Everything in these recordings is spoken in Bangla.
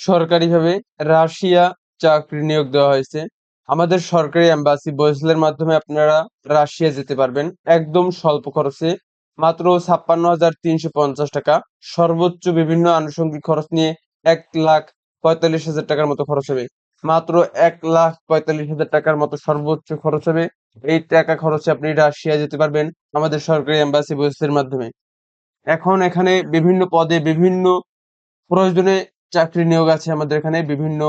সরকারিভাবে রাশিয়া চাকরি নিয়োগ দেওয়া হয়েছে। আমাদের সরকারি অ্যাম্বাসি বয়সলের মাধ্যমে আপনারা রাশিয়া যেতে পারবেন। একদম স্বল্প খরচে মাত্র ছাপ্পান্ন হাজার তিনশো পঞ্চাশ টাকা। সর্বোচ্চ বিভিন্ন আনুষঙ্গিক খরচ নিয়ে এক লাখ পঁয়তাল্লিশ হাজার টাকার মতো খরচ হবে। মাত্র এক লাখ পঁয়তাল্লিশ হাজার টাকার মতো সর্বোচ্চ খরচ হবে। এই টাকা খরচে আপনি রাশিয়া যেতে পারবেন আমাদের সরকারি এম্বাসি বয়সের মাধ্যমে। এখন এখানে বিভিন্ন পদে বিভিন্ন প্রয়োজনে চাকরি নিয়োগ আছে আমাদের এখানে, বিভিন্ন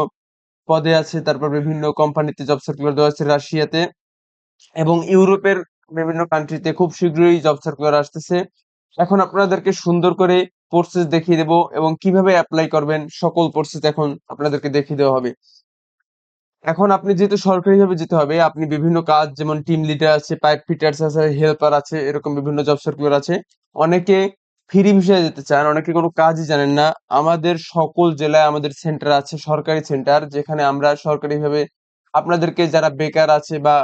পদে আছে, তারপর বিভিন্ন কোম্পানিতে জব সার্কুলার দেওয়া আছে রাশিয়াতে এবং ইউরোপের বিভিন্ন কান্ট্রিতে খুব শীঘ্রই জব সার্কুলার আসতেছে। এখন আপনাদেরকে সুন্দর করে প্রসেস দেখিয়ে দেব এবং কীভাবে অ্যাপ্লাই করবেন, সকল প্রসেস এখন আপনাদেরকে দেখিয়ে দেওয়া হবে। এখন আপনি যেহেতু সরকারিভাবে যেতে হবে, আপনি বিভিন্ন কাজ যেমন টিম লিডার আছে পাইপ ফিটার্স আছে হেল্পার আছে, এরকম বিভিন্ন জব সার্কুলার আছে। অনেকে ফ্রি ভিসায় যেতে চান, অনেকে কোনো কাজই জানেন না। আমাদের সকল জেলায় আমাদের সেন্টার আছে, সরকারি সেন্টার যেখানে আমরা সরকারিভাবে আপনাদেরকে যারা বেকার আছে বা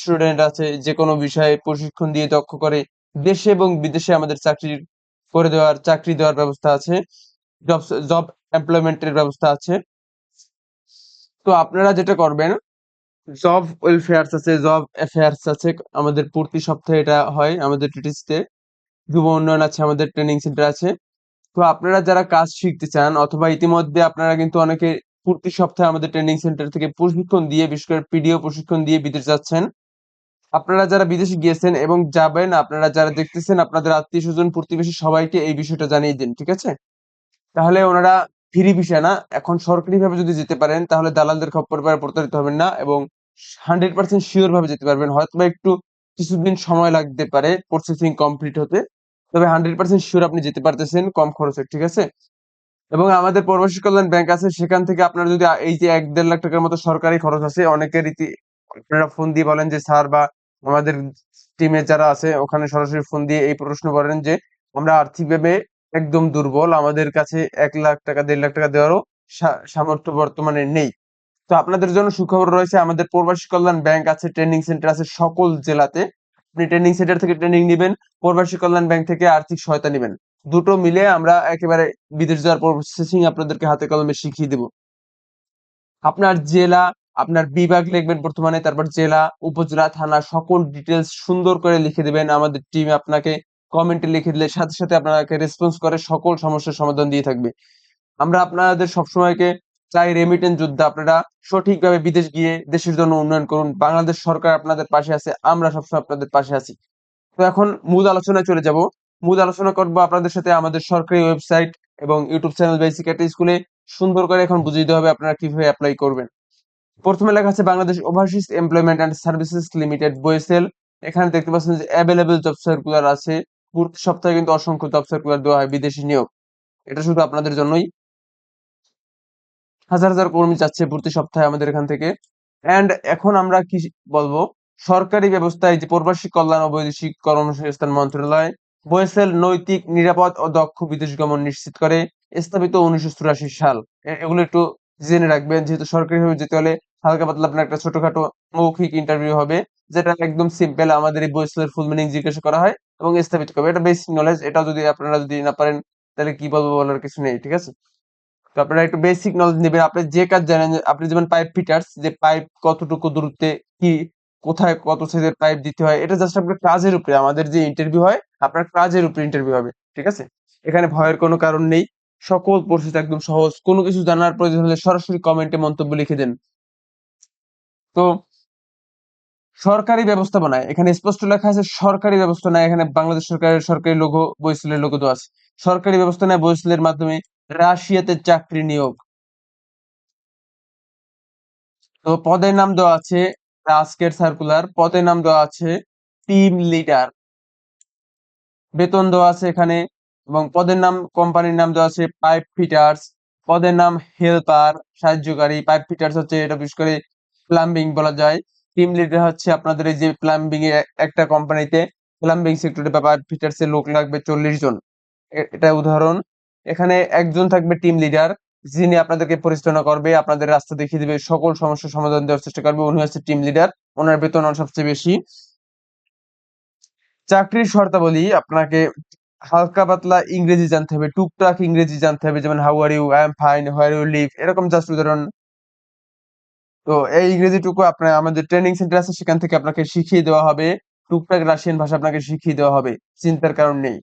স্টুডেন্ট আছে যে কোনো বিষয়ে প্রশিক্ষণ দিয়ে দক্ষ করে দেশে এবং বিদেশে আমাদের চাকরি করে দেওয়ার, চাকরি দেওয়ার ব্যবস্থা আছে। জব জব এমপ্লয়মেন্টের ব্যবস্থা আছে। তো আপনারা যেটা করবেন জব ওয়েলফেয়ার্স আছে জব অ্যাফেয়ার্স আছে, আমাদের প্রতি সপ্তাহে এটা হয় আমাদের টিটিসিতে যুব উন্নয়ন আছে, আমাদের ট্রেনিং সেন্টার আছে। তো আপনারা যারা কাজ শিখতে চান অথবা ইতিমধ্যে আপনারা কিন্তু অনেকে প্রতি সপ্তাহে আমাদের ট্রেনিং সেন্টার থেকে প্রশিক্ষণ দিয়ে, বিশেষ করে পিডিও প্রশিক্ষণ দিয়ে বিদেশ যাচ্ছেন। আপনারা যারা বিদেশে গিয়েছেন এবং যাবেন, আপনারা যারা দেখতেছেন আপনাদের আত্মীয় স্বজন প্রতিবেশী সবাইকে এই বিষয়টা জানিয়ে দিন, ঠিক আছে? তাহলে ওনারা ফ্রি বিষয় না, এখন সরকারিভাবে যদি যেতে পারেন তাহলে দালালদের খপ্পর পরে প্রতারিত হবেন না এবং হান্ড্রেড পার্সেন্ট শিওর ভাবে যেতে পারবেন। হয়তো একটু কিছুদিন সময় লাগতে পারে প্রসেসিং কমপ্লিট হতে। তবে হান্ড্রেড পার্সেন্ট শিওর আপনি যেতে পারতেছেন, কম খরচে, ঠিক আছে? এবং আমাদের প্রবাসী কল্যাণ ব্যাংক আছে, সেখান থেকে আপনার যদি এই যে এক দেড় লাখ টাকার মতো সরকারি খরচ আছে অনেকের রীতি আপনারা ফোন দিয়ে বলেন যে, স্যার বা আমাদের টিমে যারা আছে, ওখানে সরাসরি ফোন দিয়ে এই প্রশ্ন করেন যে, আমরা আর্থিকভাবে একদম দুর্বল, আমাদের কাছে এক লাখ টাকা, দেড় লাখ টাকা দেওয়ারও সামর্থ্য বর্তমানে নেই। তো আপনাদের জন্য সুখবর রয়েছে, আমাদের প্রবাসী কল্যাণ ব্যাংক আছে, ট্রেনিং সেন্টার আছে সকল জেলাতে। আপনি ট্রেনিং সেন্টার থেকে ট্রেনিং নেবেন, প্রবাসী কল্যাণ ব্যাংক থেকে আর্থিক সহায়তা নেবেন। দুটো মিলে আমরা একেবারে বিদেশ যাওয়ার প্রসেসিং আপনাদেরকে হাতে কলমে শিখিয়ে দেব। আপনার জেলা, আপনার বিভাগ লিখবেন বর্তমানে তারপর জেলা, উপজেলা, থানা, সকল ডিটেলস সুন্দর করে লিখে দেবেন। আমাদের টিম আপনাকে কমেন্টে লিখে দিলে সাথে সাথে আপনাকে রেসপন্স করে, সকল সমস্যার সমাধান দিয়ে থাকবে। আমরা আপনাদের সবসময়কে চাই রেমিটেন্স যোদ্ধা আপনারা সঠিকভাবে বিদেশ গিয়ে দেশের জন্য উন্নয়ন করুন। বাংলাদেশ সরকার আপনাদের পাশে আছে, আমরা সবসময় আপনাদের পাশে আছি। তো এখন মূল আলোচনায় চলে যাব। মূল আলোচনা করব আপনাদের সাথে আমাদের সরকারি ওয়েবসাইট এবং ইউটিউব চ্যানেল বেসিক একটা স্কুলে সুন্দর করে এখন বুঝিয়ে দেওয়া হবে আপনারা কীভাবে অ্যাপ্লাই করবেন। প্রথমে লেখা আছে, Bangladesh overseas employment and services limited BOESL এখানে দেখতে পাচ্ছেন যে অ্যাভেলেবল জব সার্কুলার আছে। প্রতি সপ্তাহে কিন্তু অসংখ্য জব সার্কুলার দেওয়া হয়, বিদেশি নিয়োগ। এটা শুধু আপনাদের জন্যই। হাজার হাজার কর্মী যাচ্ছে প্রতি সপ্তাহে আমাদের এখান থেকে। এন্ড এখন আমরা কি বলব? সরকারি ব্যবস্থায় যে প্রবাসী কল্যাণ ও বৈদেশিক কর্মসংস্থান মন্ত্রণালয় বয়েসেল নৈতিক, নিরাপদ ও দক্ষ বিদেশ গমন নিশ্চিত করে স্থাপিত উনিশশো চুরাশি সাল। এগুলো একটু জেনে রাখবেন, যেহেতু সরকারিভাবে যেতে হলে হালকা পাতলা আপনার একটা ছোটখাটো মৌখিক ইন্টারভিউ হবে, যেটা একদম সিম্পল আমাদের এই বয়েসেলের ফুল মিনিং জিজ্ঞাসা করা হয় এবং স্থাপিত করবে। এটা বেসিক নলেজ এটা যদি আপনারা যদি না পারেন, তাহলে কি বলব বলার কিছু নেই, ঠিক আছে? তো আপনারা একটু বেসিক নলেজ নেবেন। আপনি যে কাজ জানেন, আপনি যেমন পাইপ ফিটার্স যে পাইপ কতটুকু দূরত্বে, কি, কোথায় কত সাইজের পাইপ দিতে হয়, এটা জাস্ট আপনার কাজের উপরে, আমাদের যে ইন্টারভিউ হয়, আপনার কাজের উপরে ইন্টারভিউ হবে, ঠিক আছে? এখানে ভয়ের কোনো কারণ নেই। সকল প্রসেস একদম সহজ। কোনো কিছু জানার প্রয়োজন হলে সরাসরি কমেন্টে মন্তব্য লিখে দেন। তো, সরকারি ব্যবস্থাপনায়, এখানে স্পষ্ট লেখা আছে, সরকারি ব্যবস্থাপনায়, এখানে বাংলাদেশ সরকারের সরকারি লোগো বইসেলের লোগো তো আছে। সরকারি ব্যবস্থা ব্যবস্থাপনায় বইসেলের মাধ্যমে রাশিয়াতে চাকরি নিয়োগ। তো পদের নাম দেওয়া আছে আজকের সার্কুলার পদের নাম দেওয়া আছে টিম লিডার বেতন দেওয়া আছে এখানে এবং পদের নাম কোম্পানির নাম দেওয়া আছে পাইপ ফিটার্স পদের নাম হেল্পার সাহায্যকারী। পাইপ ফিটার্স হচ্ছে এটা বিশেষ করে প্লাম্বিং বলা যায়। টিম লিডার হচ্ছে আপনাদের এই যে প্লাম্বিং এ একটা কোম্পানিতে প্লাম্বিং সেক্টরে বা পাইপ ফিটার্স এর লোক লাগবে চল্লিশ জন। এটা উদাহরণ। এখানে একজন থাকবে টিম লিডার যিনি আপনাদেরকে পরিচালনা করবে, আপনাদের রাস্তা দেখিয়ে দিবে, সকল সমস্যার সমাধান দেওয়ার চেষ্টা করবে, উনি হচ্ছে টিম লিডার ওনার বেতন সবচেয়ে বেশি। চাকরির শর্তাবলী, আপনাকে হালকা পাতলা ইংরেজি জানতে হবে, টুকটাক ইংরেজি জানতে হবে, যেমন how are you I am fine where you live এরকম জাস্ট উদাহরণ। তো এই ইংরেজিটুকু আপনার, আমাদের ট্রেনিং সেন্টার আছে, সেখান থেকে আপনাকে শিখিয়ে দেওয়া হবে, টুকটাক রাশিয়ান ভাষা আপনাকে শিখিয়ে দেওয়া হবে, চিন্তার কারণ নেই।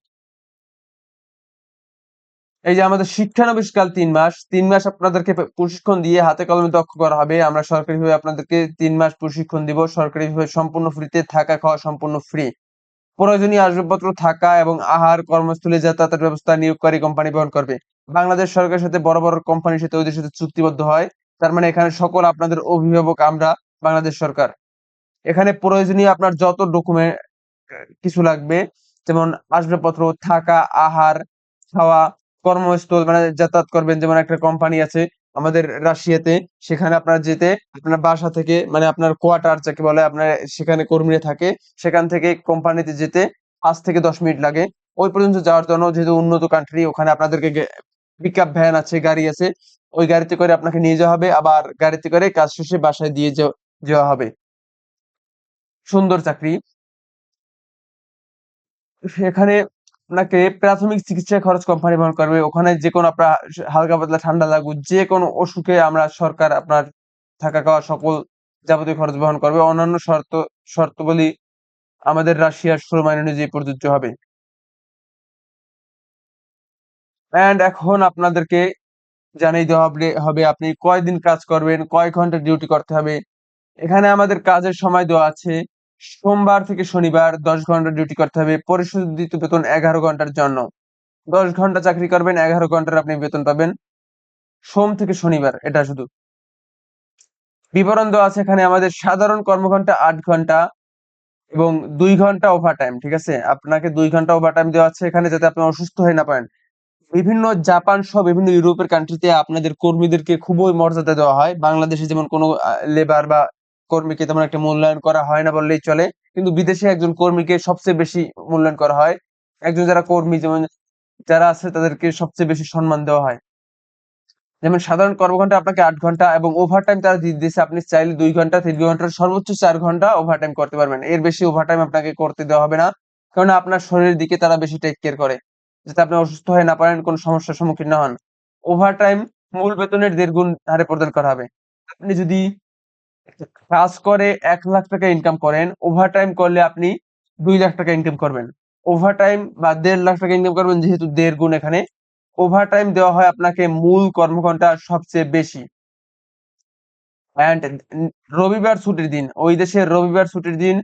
এই যে আমাদের শিক্ষানবিশকাল তিন মাস তিন মাস আপনাদেরকে প্রশিক্ষণ দিয়ে হাতে কলমে দক্ষ করা হবে। আমরা সরকারিভাবে আপনাদেরকে তিন মাস প্রশিক্ষণ দিব। সরকারিভাবে সম্পূর্ণ ফ্রিতে থাকা খাওয়া সম্পূর্ণ ফ্রি প্রয়োজনীয় আসবাবপত্র, থাকা এবং আহার, কর্মস্থলে যাতায়াতের ব্যবস্থা নিয়োগকারী কোম্পানি বহন করবে। বাংলাদেশ সরকারের সাথে বড় বড় কোম্পানির সাথে ওদের সাথে চুক্তিবদ্ধ হয়। তার মানে এখানে সকল আপনাদের অভিভাবক আমরা বাংলাদেশ সরকার। এখানে প্রয়োজনীয় আপনার যত ডকুমেন্ট কিছু লাগবে, যেমন আসবাবপত্র, থাকা, আহার, খাওয়া কর্মস্থল মানে যাতায়াত করবেন, যেমন একটা কোম্পানি আছে আমাদের রাশিয়াতে, সেখানে আপনার যেতে, আপনার বাসা থেকে মানে আপনার কোয়ার্টার যাকে বলে, আপনার সেখানে কর্মীরা থাকে, সেখান থেকে কোম্পানিতে যেতে পাঁচ থেকে দশ মিনিট লাগে। ওই পর্যন্ত যাওয়ার জন্য যেহেতু উন্নত কান্ট্রি ওখানে আপনাদেরকে পিক আপ ভ্যান আছে, গাড়ি আছে, ওই গাড়িতে করে আপনাকে নিয়ে যাওয়া হবে, আবার গাড়িতে করে কাজ শেষে বাসায় দিয়ে যাওয়া হবে। সুন্দর চাকরি। সেখানে আপনাকে প্রাথমিক চিকিৎসা খরচ কোম্পানি বহন করবে। ওখানে যে কোনো আপনার হালকা পাতলা ঠান্ডা লাগুক যে কোনো অসুখে আমরা সরকার আপনার থাকা খাওয়া সকল যাবতীয় খরচ বহন করবে। অন্যান্য শর্ত, শর্তাবলী আমাদের রাশিয়ার শ্রম আইন অনুযায়ী প্রযোজ্য হবে। অ্যান্ড এখন আপনাদেরকে জানিয়ে দেওয়া হবে আপনি কয়দিন কাজ করবেন, কয় ঘণ্টা ডিউটি করতে হবে। এখানে আমাদের কাজের সময় দেওয়া আছে। সোমবার থেকে শনিবার দশ ঘণ্টা ডিউটি করতে হবে পরিশোধিত বেতন এগারো ঘণ্টার জন্য। দশ ঘণ্টা চাকরি করবেন, এগারো ঘণ্টার আপনি বেতন পাবেন সোম থেকে শনিবার, এটা শুধু। বিবরণ দেওয়া আছে এখানে আমাদের সাধারণ কর্মঘন্টা আট ঘণ্টা এবং দুই ঘণ্টা ওভার টাইম ঠিক আছে? আপনাকে দুই ঘণ্টা ওভার টাইম দেওয়া আছে এখানে যাতে আপনি অসুস্থ হয়ে না পারেন বিভিন্ন জাপান সহ বিভিন্ন ইউরোপের কান্ট্রিতে আপনাদের কর্মীদেরকে খুবই মর্যাদা দেওয়া হয়। বাংলাদেশে যেমন কোনো লেবার বা কর্মীকে তেমন একটা মূল্যায়ন করা হয় না বললেই চলে। কিন্তু বিদেশে একজন কর্মীকে সবচেয়ে বেশি মূল্যায়ন করা হয়। একজন যারা কর্মী, যেমন যারা আছে, তাদেরকে সবচেয়ে বেশি সম্মান দেওয়া হয়। যেমন সাধারণ কর্মঘন্টা আপনাকে আট ঘণ্টা এবং ওভার টাইম তারা দিয়ে দিচ্ছে আপনি চাইলে দুই ঘণ্টা তিন ঘণ্টার সর্বোচ্চ চার ঘণ্টা ওভার টাইম করতে পারবেন। এর বেশি ওভার টাইম আপনাকে করতে দেওয়া হবে না। কারণ আপনার শরীরের দিকে তারা বেশি টেক কেয়ার করে। যাতে আপনি অসুস্থ হয়ে না পারেন কোনো সমস্যার সম্মুখীন না হন। ওভার টাইম মূল বেতনের দেড় গুণ হারে প্রদান করা হবে। আপনি যদি কাজ করে এক লাখ টাকা ইনকাম করেন ওভার টাইম করলে আপনি দুই লাখ টাকা ইনকাম করবেন। ওভার টাইম বা দেড় লাখ টাকা ইনকাম করবেন যেহেতু দেড় গুণ এখানে। ওভার টাইম দেওয়া হয় আপনাকে মূল কর্মঘন্টা সবচেয়ে বেশি। অ্যান্ড রবিবার ছুটির দিন, ওই দেশের রবিবার ছুটির দিন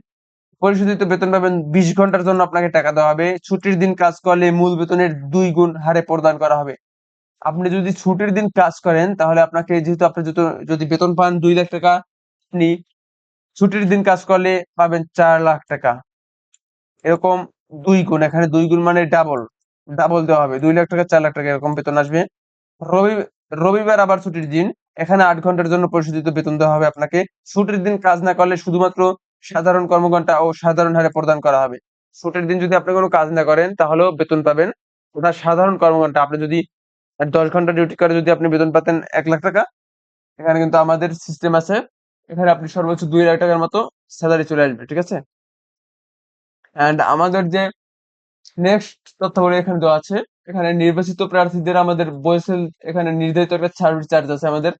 পরিশোধিত বেতন পাবেন বিশ ঘণ্টার জন্য আপনাকে টাকা দেওয়া হবে। ছুটির দিন কাজ করলে মূল বেতনের দুই গুণ হারে প্রদান করা হবে। আপনি যদি ছুটির দিন কাজ করেন, তাহলে আপনাকে যেহেতু আপনি যদি বেতন পান দুই লাখ টাকা আপনি ছুটির দিন কাজ করলে পাবেন চার লাখ টাকা। এরকম দুই গুণ, এখানে দুই গুণ মানে ডাবল ডাবল দেওয়া হবে, দুই লাখ টাকা, চার লাখ টাকা এরকম বেতন আসবে। রবি, রবিবার আবার ছুটির দিন, এখানে আট ঘণ্টার জন্য পরিশোধিত বেতন দেওয়া হবে আপনাকে। ছুটির দিন কাজ না করলে শুধুমাত্র সাধারণ কর্মঘন্টা ও সাধারণ হারে প্রদান করা হবে। ছুটির দিন যদি আপনি কোনো কাজ না করেন, তাহলেও বেতন পাবেন। ওটা সাধারণ কর্মঘন্টা আপনি যদি দশ ঘণ্টা ডিউটি করে যদি আপনি বেতন পাতেন এক লাখ টাকা। এখানে কিন্তু আমাদের সিস্টেম আছে। এখানে আপনি সর্বোচ্চ দুই লাখ টাকার মতো স্যালারি চলে আসবে, ঠিক আছে? অ্যান্ড আমাদের যে নেক্সট তথ্যগুলো এখানে দেওয়া আছে, এখানে নির্বাচিত প্রার্থীদের আমাদের বয়সেল এখানে নির্ধারিত একটা সার্ভিস চার্জ আছে আমাদের।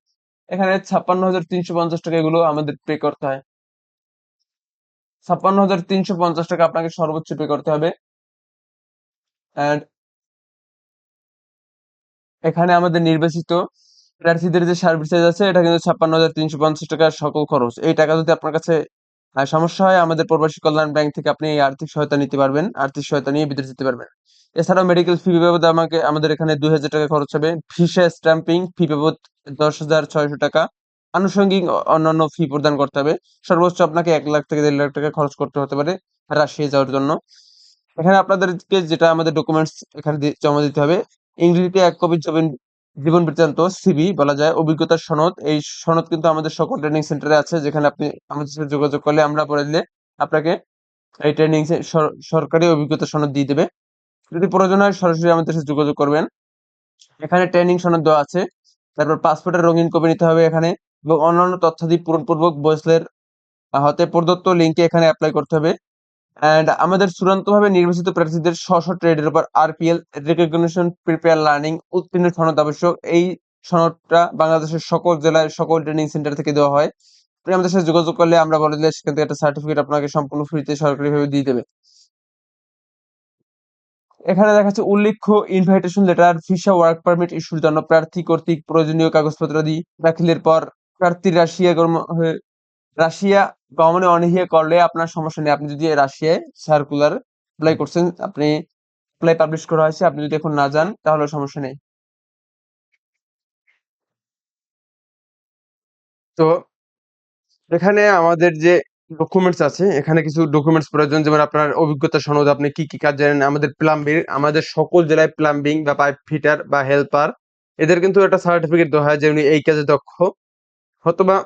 এখানে ছাপ্পান্ন হাজার তিনশো পঞ্চাশ টাকা এগুলো আমাদের পে করতে হয়। ছাপ্পান্ন হাজার তিনশো পঞ্চাশ টাকা আপনাকে সর্বোচ্চ পে করতে হবে। অ্যান্ড এখানে আমাদের নির্বাচিত প্রার্থীদের যে সার্ভিস চার্জ আছে, এটা কিন্তু ছাপ্পান্ন হাজার তিনশো পঞ্চাশ টাকা সকল খরচ। এই টাকা যদি আপনার কাছে সমস্যা হয়, আমাদের প্রবাসী কল্যাণ ব্যাংক থেকে আপনি এই আর্থিক সহায়তা নিতে পারবেন, আর্থিক সহায়তা নিয়ে বিদেশ যেতে পারবেন। এছাড়াও মেডিকেল ফি বাবদ আমাকে, আমাদের এখানে দুই হাজার টাকা খরচ হবে। ভিসা স্ট্যাম্পিং ফি বাবদ দশ হাজার ছয়শো টাকা। আনুষঙ্গিক অন্যান্য ফি প্রদান করতে হবে। সর্বোচ্চ আপনাকে এক লাখ থেকে দেড় লাখ টাকা খরচ করতে হতে পারে রাশিয়া যাওয়ার জন্য। এখানে আপনাদেরকে যেটা আমাদের ডকুমেন্টস এখানে জমা দিতে হবে। ইংরেজিতে এক কপি জীবন জীবন বৃত্তান্ত সিবি বলা যায় অভিজ্ঞতার সনদ। এই সনদ কিন্তু আমাদের সকল ট্রেনিং সেন্টারে আছে, যেখানে আপনি আমাদের সাথে যোগাযোগ করলে আমরা পরে দিলে আপনাকে এই ট্রেনিং সরকারি অভিজ্ঞতা সনদ দিয়ে দেবে। যদি প্রয়োজন হয়, সরাসরি আমাদের সাথে যোগাযোগ করবেন। এখানে ট্রেনিং সনদ দেওয়া আছে। তারপর পাসপোর্টের রঙিন কপি নিতে হবে এখানে এবং অন্যান্য তথ্যাদি পূরণপূর্বক বয়সের হতে প্রদত্ত লিঙ্কে এখানে অ্যাপ্লাই করতে হবে। অ্যান্ড আমাদের চূড়ান্তভাবে নির্বাচিত প্রার্থীদের স্ব ট্রেডের উপর আরপিএল রেকগনিশন প্রিপেয়ার লার্নিং উত্তীর্ণ সনদ আবশ্যক। এই সনদটা বাংলাদেশের সকল জেলায় সকল ট্রেনিং সেন্টার থেকে দেওয়া হয়। আমাদের সাথে যোগাযোগ করলে আমরা বলে দিলে সেখান থেকে একটা সার্টিফিকেট আপনাকে সম্পূর্ণ ফ্রিতে সরকারিভাবে দিয়ে দেবে। এখানে দেখা যাচ্ছে উল্লেখ্য invitation letter visa work permit ইস্যুর জন্য প্রার্থী কর্তৃক প্রয়োজনীয় কাগজপত্রাদি দাখিলের পর প্রার্থী রাশিয়া রাশিয়া গমনে অনীহে করলে আপনার সমস্যা নেই। আপনি যদি রাশিয়ায় সার্কুলার অ্যাপ্লাই করছেন, আপনি অ্যাপ্লাই পাবলিশ করা হয়েছে, আপনি যদি এখন না যান, তাহলে সমস্যা নেই। তো এখানে আমাদের যে ডকুমেন্টস আছে, এখানে কিছু ডকুমেন্টস প্রয়োজন। যেমন আপনার অভিজ্ঞতা সনদ, আপনি কি কি কাজ জানেন? আমাদের প্লাম্বিং আমাদের সকল জেলায় প্লাম্বিং বা পাইপ ফিটার বা হেল্পার এদের কিন্তু একটা সার্টিফিকেট দেওয়া হয় যে উনি এই কাজে দক্ষ। অথবা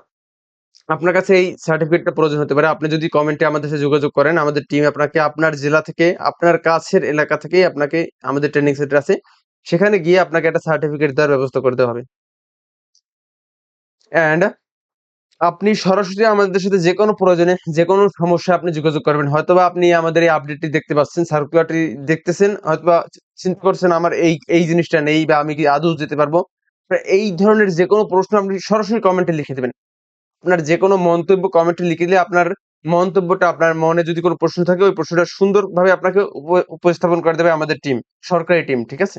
আপনার কাছে এই সার্টিফিকেটটা প্রয়োজন হতে পারে। আপনি যদি কমেন্টে আমাদের সাথে যোগাযোগ করেন, আমাদের টিম আপনাকে আপনার জেলা থেকে, আপনার কাছের এলাকা থেকেই আপনাকে আমাদের ট্রেনিং সেন্টার আছে, সেখানে গিয়ে আপনাকে একটা সার্টিফিকেট দেওয়ার ব্যবস্থা করতে হবে। অ্যান্ড আপনি সরাসরি আমাদের সাথে যে কোনো প্রয়োজনে, যে কোনো সমস্যা আপনি যোগাযোগ করবেন। হয়তোবা আপনি আমাদের এই আপডেটটি দেখতে পাচ্ছেন সার্কুলারটি দেখতেছেন, হয়তোবা চিন্তা করছেন আমার এই এই জিনিসটা নেই বা আমি কি আদৌ যেতে পারব। এই ধরনের যে কোনো প্রশ্ন আপনি সরাসরি কমেন্টে লিখে দেবেন। আপনার যে কোনো মন্তব্য কমেন্টে লিখে দিলে আপনার মন্তব্যটা আপনার মনে যদি কোনো প্রশ্ন থাকে, ওই প্রশ্নটা সুন্দরভাবে আপনাকে উপস্থাপন করে দেবে আমাদের টিম সরকারি টিম ঠিক আছে?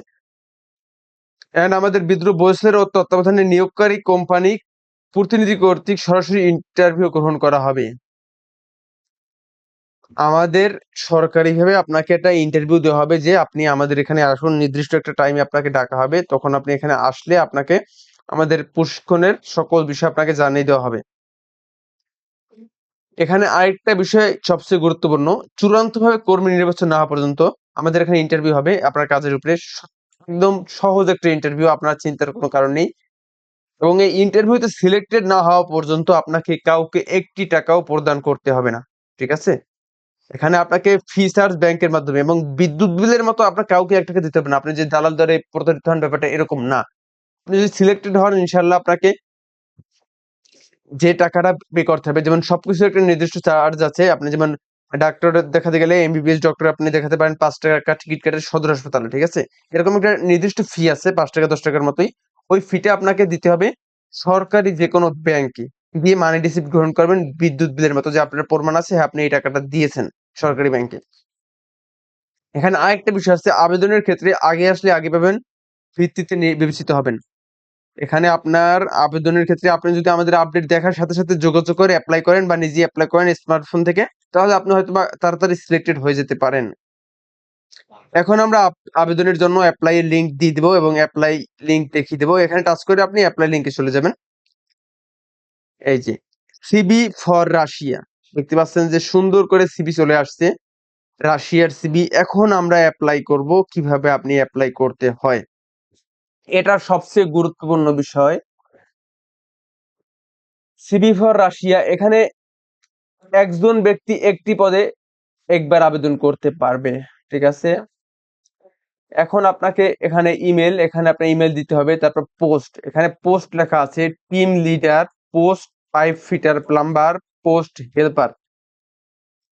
এন্ড আমাদের বিদ্রোহ বয়সের ও তত্ত্বাবধানে নিয়োগকারী কোম্পানি প্রতিনিধি কর্তৃক সরাসরি ইন্টারভিউ গ্রহণ করা হবে। আমাদের সরকারিভাবে আপনাকে একটা ইন্টারভিউ দেওয়া হবে যে আপনি আমাদের এখানে আসুন, নির্দিষ্ট একটা টাইমে আপনাকে ডাকা হবে, তখন আপনি এখানে আসলে আপনাকে আমাদের প্রশিক্ষণের সকল বিষয় আপনাকে জানিয়ে দেওয়া হবে। এখানে আরেকটা বিষয় সবচেয়ে গুরুত্বপূর্ণ, চূড়ান্তভাবে কর্মী নির্বাচন না হওয়া পর্যন্ত আমাদের এখানে ইন্টারভিউ হবে, আপনার কাজের উপরে একদম সহজ একটা ইন্টারভিউ আপনার চিন্তার কোনো কারণ নেই। এবং এই ইন্টারভিউতে সিলেক্টেড না হওয়া পর্যন্ত আপনাকে কাউকে একটি টাকাও প্রদান করতে হবে না, ঠিক আছে? এখানে আপনাকে ফি চার্জ ব্যাংকের মাধ্যমে এবং বিদ্যুৎ বিলের মতো আপনার কাউকে এক টাকা দিতে হবে না। আপনি যে দালাল দরে প্রতারিত হন ব্যাপারটা এরকম না। আপনি যদি সিলেক্টেড হন ইনশাল্লাহ আপনাকে যে টাকাটা পে করতে হবে, যেমন সবকিছু একটা নির্দিষ্ট চার্জ আছে, আপনি যেমন ডাক্তার দেখাতে গেলে এমবিবিএস ডক্টর আপনি দেখাতে পারেন পাঁচ টাকা টিকিট কাটে সদর হাসপাতালে, ঠিক আছে? এরকম একটা নির্দিষ্ট ফি আছে, পাঁচ টাকা, দশ টাকার মতোই। ওই ফিটা আপনাকে দিতে হবে সরকারি যে কোনো ব্যাংকে দিয়ে মানি রিসিপ্ট গ্রহণ করবেন, বিদ্যুৎ বিলের মতো যে আপনার প্রমাণ আছে, আপনি এই টাকাটা দিয়েছেন সরকারি ব্যাংকে এখানে আরেকটা বিষয় আছে, আবেদনের ক্ষেত্রে আগে আসলে আগে পাবেন ভিত্তিতে বিবেচিত হবেন। এখানে আপনার আবেদনের ক্ষেত্রে আপনি যদি আমাদের আপডেট দেখার সাথে সাথে যোগাযোগ করে অ্যাপ্লাই করেন বা নিজে অ্যাপ্লাই করেন স্মার্টফোন থেকে, তাহলে আপনি হয়তো তাড়াতাড়ি সিলেক্টেড হয়ে যেতে পারেন। এখন আমরা আবেদনের জন্য অ্যাপ্লাই লিংক দিয়ে দেবো এবং অ্যাপ্লাই লিংক দেখিয়ে দেবো। এখানে টাচ করে আপনি অ্যাপ্লাই লিংকে চলে যাবেন। এই যে সিবি ফর রাশিয়া দেখতে পাচ্ছেন যে সুন্দর করে সিবি চলে আসছে। রাশিয়ার সিবি এখন আমরা অ্যাপ্লাই করব কীভাবে আপনি অ্যাপ্লাই করতে হয়। এটা সবচেয়ে গুরুত্বপূর্ণ বিষয় সিবি ফর রাশিয়া এখানে একজন ব্যক্তি একটি পদে একবার আবেদন করতে পারবে, ঠিক আছে? এখন আপনাকে এখানে ইমেল এখানে আপনার ইমেল দিতে হবে, তারপর পোস্ট এখানে পোস্ট লেখা আছে team leader post pipe fitter plumber post helper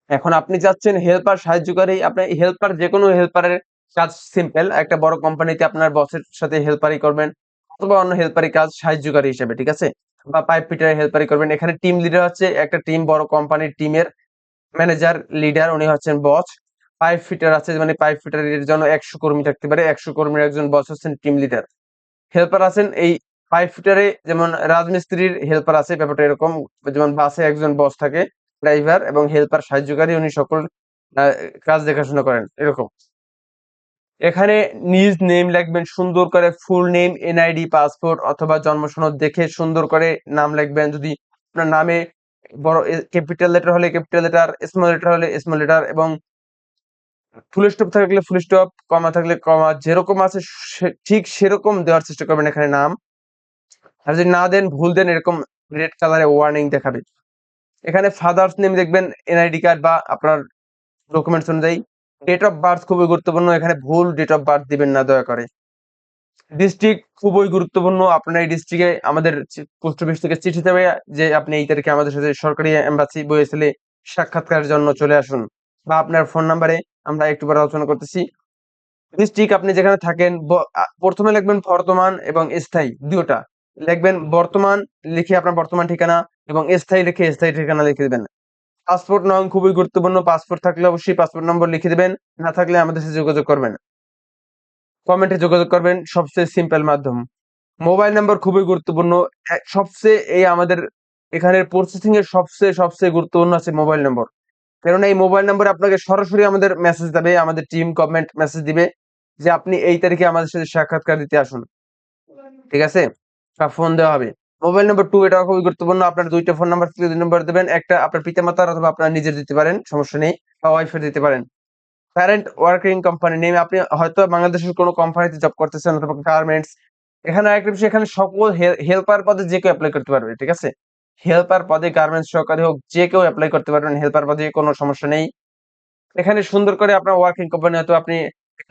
এখন আপনি চাচ্ছেন হেল্পার সাহায্যকারী, আপনার হেল্পার যে কোনো হেল্পারের কাজ সিম্পল একটা বড় কোম্পানিতে আপনার বসের সাথে হেল্পারই করবেন অথবা অন্য হেল্পারি কাজ সাহায্যকারী হিসেবে, ঠিক আছে? বা পাইপ ফিটার হেল্পারই করবেন। এখানে টিম লিডার হচ্ছে একটা টিম বড় কোম্পানির টিমের ম্যানেজার লিডার উনি হচ্ছেন বস পাইপ ফিটার আছে মানে পাইপ ফিটারের জন্য একশো কর্মী থাকতে পারে। একশো কর্মীর একজন বস হচ্ছেন টিম লিডার হেল্পার আছেন এই পাইপ ফিটারে যেমন রাজমিস্ত্রির হেল্পার আছে, ব্যাপারটা এরকম, যেমন বাসে একজন বস থাকে ড্রাইভার এবং হেল্পার সাহায্যকারী, উনি সকল কাজ দেখাশোনা করেন, এরকম। এখানে নিজ নেম লিখবেন, সুন্দর করে ফুল নেম এনআইডি পাসপোর্ট অথবা জন্ম সনদ দেখে সুন্দর করে নাম লিখবেন। যদি আপনার নামে বড় ক্যাপিটাল লেটার হলে ক্যাপিটাল লেটার স্মল লেটার হলে স্মল লেটার এবং ফুল স্টপ থাকলে ফুল স্টপ কমা থাকলে কমা যেরকম আছে ঠিক সেরকম দেওয়ার চেষ্টা করবেন এখানে নাম। আর যদি না দেন, ভুল দেন, এরকম রেড কালারে ওয়ার্নিং দেখাবে। এখানে ফাদার্স নেম দেখবেন এনআইডি কার্ড বা আপনার ডকুমেন্টস অনুযায়ী। ডেট অফ বার্থ খুবই গুরুত্বপূর্ণ, এখানে ভুল ডেট অফ বার্থ দিবেন না, দয়া করে। ডিস্ট্রিক্ট খুবই গুরুত্বপূর্ণ, আপনার এই ডিস্ট্রিক্টে আমাদের পোস্ট অফিস থেকে চিঠি দেবে যে আপনি এই তারিখে আমাদের সাথে সরকারি এম্বাসি বইয়েছিলে সাক্ষাৎকারের জন্য চলে আসুন। বা আপনার ফোন নাম্বারে আমরা একটু পরে আলোচনা করতেছি। ডিস্ট্রিক্ট আপনি যেখানে থাকেন প্রথমে লিখবেন বর্তমান এবং স্থায়ী দুটোটা লিখবেন বর্তমান, লিখে আপনার বর্তমান ঠিকানা এবং স্থায়ী লিখে স্থায়ী ঠিকানা লিখে দেবেন। পাসপোর্ট নং খুবই গুরুত্বপূর্ণ। পাসপোর্ট থাকলে অবশ্যই পাসপোর্ট নম্বর লিখে দেবেন, না থাকলে আমাদের সাথে যোগাযোগ করবেন কমেন্টে যোগাযোগ করবেন, সবচেয়ে সিম্পল মাধ্যম। মোবাইল নাম্বার খুবই গুরুত্বপূর্ণ। সবচেয়ে এই আমাদের এখানের প্রসেসিং এর সবচেয়ে সবচেয়ে গুরুত্বপূর্ণ আছে মোবাইল নম্বর। কারণ এই মোবাইল নম্বরে আপনাকে সরাসরি আমাদের মেসেজ দেবে, আমাদের টিম গভর্নমেন্ট মেসেজ দিবে যে, আপনি এই তারিখে আমাদের সাথে সাক্ষাৎকার দিতে আসুন। ঠিক আছে? ফোন দেওয়া হবে। মোবাইল নাম্বার টু এটা খুবই গুরুত্বপূর্ণ। আপনার দুইটা ফোন নাম্বার থেকে দুই নম্বর দেবেন। একটা আপনার পিতামাতার অথবা আপনার নিজের দিতে পারেন, সমস্যা নেই, বা ওয়াইফের দিতে পারেন। প্যারেন্ট ওয়ার্কিং কোম্পানি নেম আপনি হয়তো বাংলাদেশের কোনো কোম্পানিতে জব করতেছেন অথবা গার্মেন্টস এখানে আরেকটা বিষয়, এখানে সকল হেল্পার পদে যে কেউ অ্যাপ্লাই করতে পারবে, ঠিক আছে? হেল্পার পদে গার্মেন্টস সহকারী হোক, যে কেউ অ্যাপ্লাই করতে পারবেন হেল্পার পদে কোনো সমস্যা নেই। এখানে সুন্দর করে আপনার ওয়ার্কিং কোম্পানি হয়তো আপনি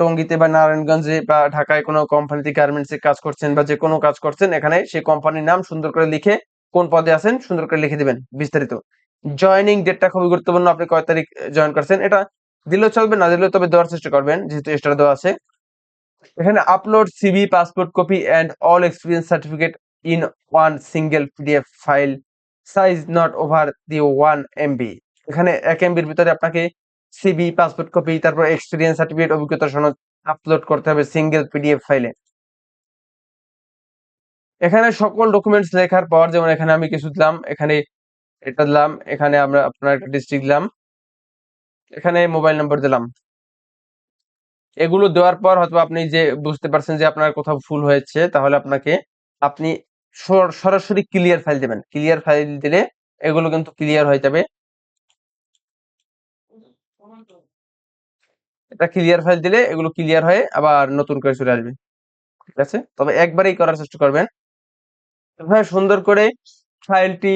টঙ্গিতে বা নারায়ণগঞ্জে বা ঢাকায় কোনো কোম্পানিতে গার্মেন্টস কাজ করছেন বা যে কোনো কাজ করছেন, এখানে সেই কোম্পানির নাম সুন্দর করে লিখে কোন পদে আছেন সুন্দর করে লিখে দিবেন, বিস্তারিত। জয়নিং ডেটটা খুবই গুরুত্বপূর্ণ, আপনি কয় তারিখ জয়েন করছেন, এটা দিলেও চলবে, না দিলেও তবে দেওয়ার চেষ্টা করবেন, যেহেতু এক্সট্রা দেওয়া আছে। এখানে upload CV passport copy and all experience certificate in one single PDF file size not over the one MB এখানে এক এমবির ভিতরে আপনাকে সিবি পাসপোর্ট কপি তারপর এক্সপিরিয়েন্স সার্টিফিকেট অভিজ্ঞতা সনদ আপলোড করতে হবে সিঙ্গেল পিডিএফ ফাইলে এখানে সকল ডকুমেন্টস লেখার পর, যেমন এখানে আমি কিছু দিলাম, এখানে এটা দিলাম, এখানে আমরা আপনার একটা ডিস্ট্রিক্ট দিলাম, এখানে মোবাইল নম্বর দিলাম। এগুলো দেওয়ার পর হয়তো আপনি যে বুঝতে পারছেন যে আপনার কোথাও ভুল হয়েছে, তাহলে আপনাকে আপনি সর- সরাসরি ক্লিয়ার ফাইল দেবেন। ক্লিয়ার ফাইল দিলে এগুলো কিন্তু ক্লিয়ার হয়ে যাবে। এটা ক্লিয়ার ফাইল দিলে এগুলো ক্লিয়ার হয়ে আবার নতুন করে চলে আসবে। ঠিক আছে? তবে একবারেই করার চেষ্টা করবেন। হ্যাঁ সুন্দর করে ফাইলটি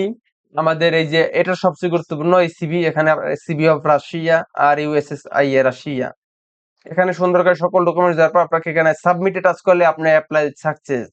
আমাদের এই যে, এটা সবচেয়ে গুরুত্বপূর্ণ এই সিবি এখানে সিবি অফ রাশিয়া আর ইউএসএসআই এ রাশিয়া এখানে সুন্দর করে সকল ডকুমেন্টস দেওয়ার পর আপনাকে এখানে সাবমিটে টাচ করলে আপনি অ্যাপ্লাই সাকসেস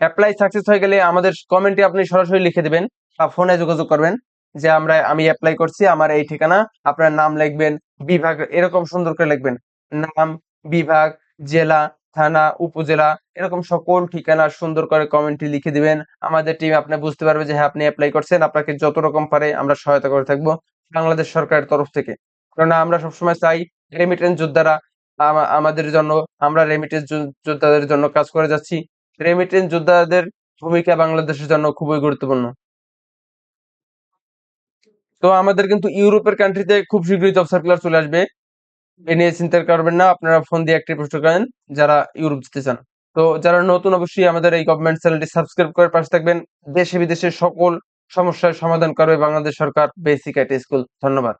অ্যাপ্লাই সাকসেস হয়ে গেলে আমাদের কমেন্টে আপনি সরাসরি লিখে দেবেন বা ফোনে যোগাযোগ করবেন যে আমরা, আমি অ্যাপ্লাই করছি, আমার এই ঠিকানা, আপনার নাম লিখবেন বিভাগ এরকম সুন্দর করে লিখবেন। নাম, বিভাগ, জেলা, থানা, উপজেলা, এরকম সকল ঠিকানা সুন্দর করে কমেন্টে লিখে দিবেন। আমাদের টিম আপনি বুঝতে পারবে যে হ্যাঁ আপনি অ্যাপ্লাই করছেন। আপনাকে যত রকম পারে আমরা সহায়তা করে থাকব বাংলাদেশ সরকারের তরফ থেকে। কারণ আমরা সবসময় চাই রেমিটেন্স যোদ্ধারা আমাদের জন্য, আমরা রেমিটেন্স যোদ্ধাদের জন্য কাজ করে যাচ্ছি। রেমিটেন্স যোদ্ধাদের ভূমিকা বাংলাদেশের জন্য খুবই গুরুত্বপূর্ণ। তো আমাদের কিন্তু ইউরোপের কান্ট্রিতে খুব শীঘ্রই জব সার্কুলার চলে আসবে। এ নিয়ে চিন্তা করবেন না, আপনারা ফোন দিয়ে একটি প্রশ্ন করেন, যারা ইউরোপ যেতে চান। তো যারা নতুন অবশ্যই আমাদের এই গভর্নমেন্ট চ্যানেলটি সাবস্ক্রাইব করে পাশে থাকবেন। দেশে বিদেশে সকল সমস্যার সমাধান করবে বাংলাদেশ সরকার বেসিক আইটি স্কুল ধন্যবাদ।